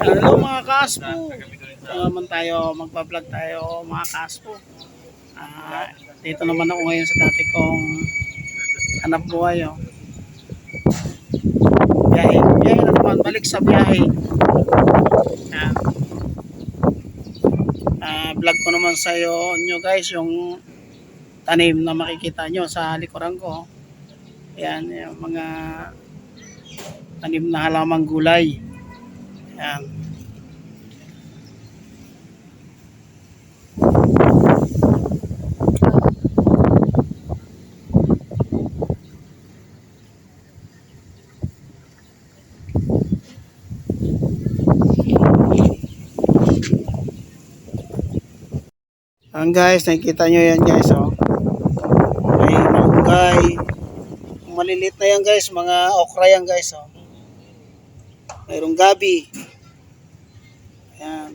Hello mga kaspo. Naman tayo, magpa-vlog tayo mga kaspo. Ah, dito naman ako ngayon sa dati kong hanap buhay. Oh. Biyahe, biyahe na naman, balik sa biyahe. Yan. Ah, vlog ko naman sa iyo nyo guys yung tanim na makikita nyo sa likuran ko. Yan, yung mga tanim na halamang gulay. Yan. Ang guys, nakikita nyo yan guys, oh. May malunggay. Malilit na yan guys, mga okra yan guys, oh. Mayroong gabi. Ayan.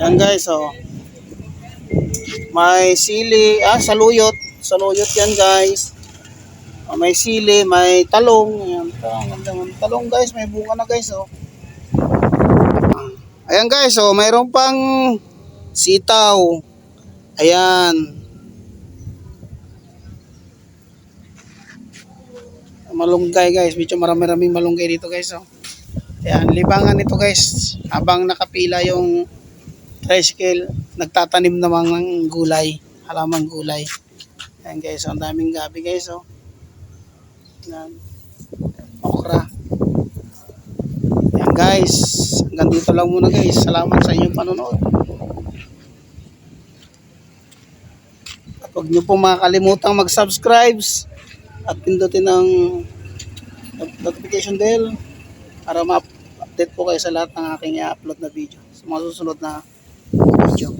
Ayan guys, oh. May sili, ah, saluyot. Saluyot yan guys. Oh, may sili, may talong. Ayan, ang ganda ng talong guys, may bunga na guys, oh. Ayan guys, oh, mayroon pang sitaw. Ayan. Malunggay guys, medyo marami-raming malunggay dito guys, oh. Ayan, libangan ito guys. Habang nakapila yung tricycle, nagtatanim naman ng gulay, halamang gulay. Ayan guys, ang daming gabi guys, oh. Ayan. Okra. Ayan guys, hanggang dito lang muna guys. Salamat sa inyong panonood. At huwag niyo po makakalimutang mag-subscribe at pindutin ang notification bell para ma-update po kayo sa lahat ng aking i-upload na video sa mga susunod na video.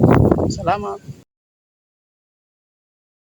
Salamat.